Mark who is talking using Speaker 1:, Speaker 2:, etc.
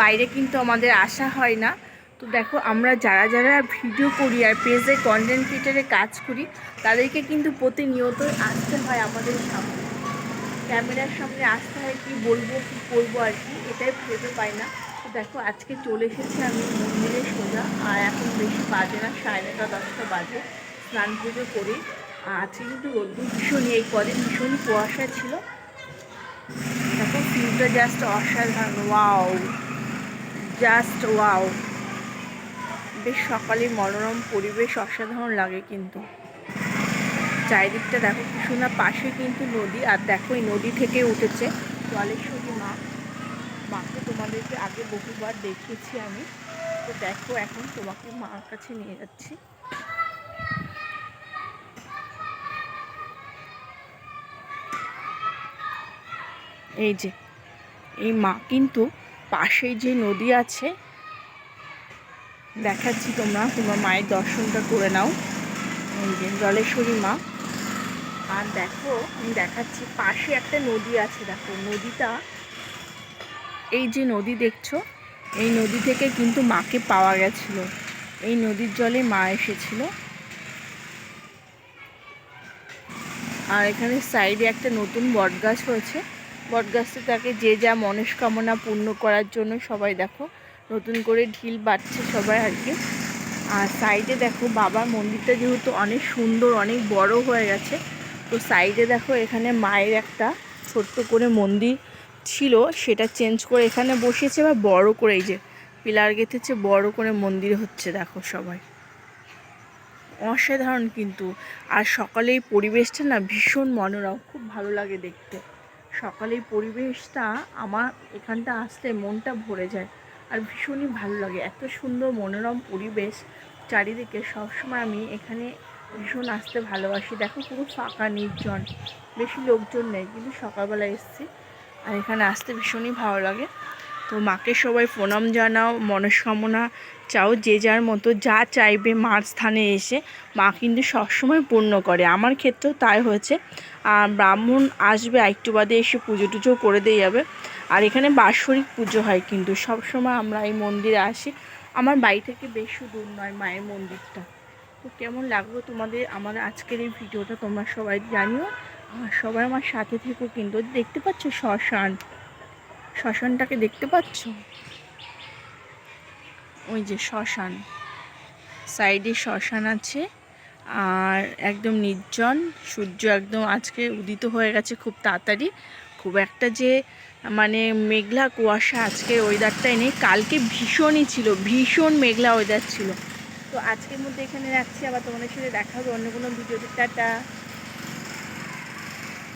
Speaker 1: বাইরে কিন্তু আমাদের আসা হয় না। তো দেখো, আমরা যারা যারা ভিডিও করি আর পেজে কন্টেন্ট ক্রিয়েটারে কাজ করি, তাদেরকে কিন্তু প্রতিনিয়ত আসতে হয় আমাদের সামনে। ক্যামেরার সামনে আসতে হয় কি বলব, কি করব আর কি, এটাই ভেবে পাই না। তো দেখো, আজকে চলে এসেছি আমি মন্দিরে সোজা, আর এখন বেশি বাজে না, সাড়ে নটা, দশটা বাজে, স্নান পুজো করি। আজকে কিন্তু রোদ্দুর ভীষণই এই কদিন ভীষণই কুয়াশা ছিল। দেখো ভিউটা জাস্ট অসাধারণ ওয়াও জাস্ট ওয়াও। বেশ সকালে মনোরম পরিবেশ অসাধারণ লাগে কিন্তু। চারিদিকটা দেখো কি সুন্দর, পাশে কিন্তু নদী, আর দেখো এই নদী থেকে উঠেছে জলেশ্বরী মা। মাকে তোমাদেরকে আগে বহুবার দেখিয়েছি আমি। তো দেখো এখন তোমাকে মার কাছে নিয়ে যাচ্ছি। এই যে, এই মা কিন্তু পাশেই যে নদী আছে, দেখাচ্ছি তোমরা, তোমার মায়ের দর্শনটা করে নাও। এই যে জলেশ্বরী মা। আর দেখো, আমি দেখাচ্ছি, পাশে একটা নদী আছে, দেখো, নদীটা, এই যে নদী দেখছ, এই নদী থেকে কিন্তু মাকে পাওয়া গেছিল। এই নদীর জলে মা এসেছিল। আর এখানে সাইডে একটা নতুন বটগাছ হয়েছে। বটগাছটাকে যে যা মনস্কামনা পূর্ণ করার জন্য সবাই দেখো, নতুন করে ঢিল বাড়ছে সবাই আর কি। আর সাইডে দেখো বাবার মন্দিরটা যেহেতু অনেক সুন্দর, অনেক বড় হয়ে গেছে, তো সাইডে দেখো এখানে মায়ের একটা ছোট্ট করে মন্দির ছিল, সেটা চেঞ্জ করে এখানে বসিয়েছে বা বড় করে এই যে পিলার গেঁথেছে, বড় করে মন্দির হচ্ছে দেখো সবাই। অসাধারণ কিন্তু। আর সকালে এই পরিবেশটা না ভীষণ মনোরম, খুব ভালো লাগে দেখতে। সকালে এই পরিবেশটা, আমার এখানটা আসলে মনটা ভরে যায় আর ভীষণই ভালো লাগে। এত সুন্দর মনোরম পরিবেশ, চারিদিকে সবসময় আমি এখানে ভীষণ আসতে ভালোবাসি। দেখো পুরো ফাঁকা, নির্জন, বেশি লোকজন নেই, কিন্তু সকালবেলা এসছি আর এখানে আসতে ভীষণই ভালো লাগে। তো মাকে সবাই প্রণাম জানাও, মনস্কামনা চাও, যে যার মতো যা চাইবে মার স্থানে এসে মা কিন্তু সবসময় পূর্ণ করে। আমার ক্ষেত্রেও তাই হয়েছে। আর ব্রাহ্মণ আসবে, একটু বাদে এসে পুজো টুজো করে দিয়ে যাবে। আর এখানে বাৎসরিক পুজো হয় কিন্তু, সবসময় আমরা এই মন্দিরে আসি। আমার বাড়ি থেকে বেশি দূর নয় মায়ের মন্দিরটা। তো কেমন লাগল তোমাদের আমার আজকের এই ভিডিওটা তোমরা সবাই জানিও। আর সবাই আমার সাথে থেকো কিন্তু, দেখতে পাচ্ছ শ্মশান শ্মশানটাকে দেখতে পাচ্ছ? ওই যে শ্মশান। সাইডে শ্মশান আছে আর একদম নির্জন। সূর্য একদম আজকে উদিত হয়ে গেছে খুব তাড়াতাড়ি। খুব একটা যে মানে মেঘলা কুয়াশা আজকে ওয়েদারটাই নেই। কালকে ভীষণই ছিল, ভীষণ মেঘলা ওয়েদার ছিল। তো আজকের মধ্যে এখানে রাখছি। আবার তোমাদের সাথে দেখা হবে অন্য কোনো ভিডিওতে। টাটা।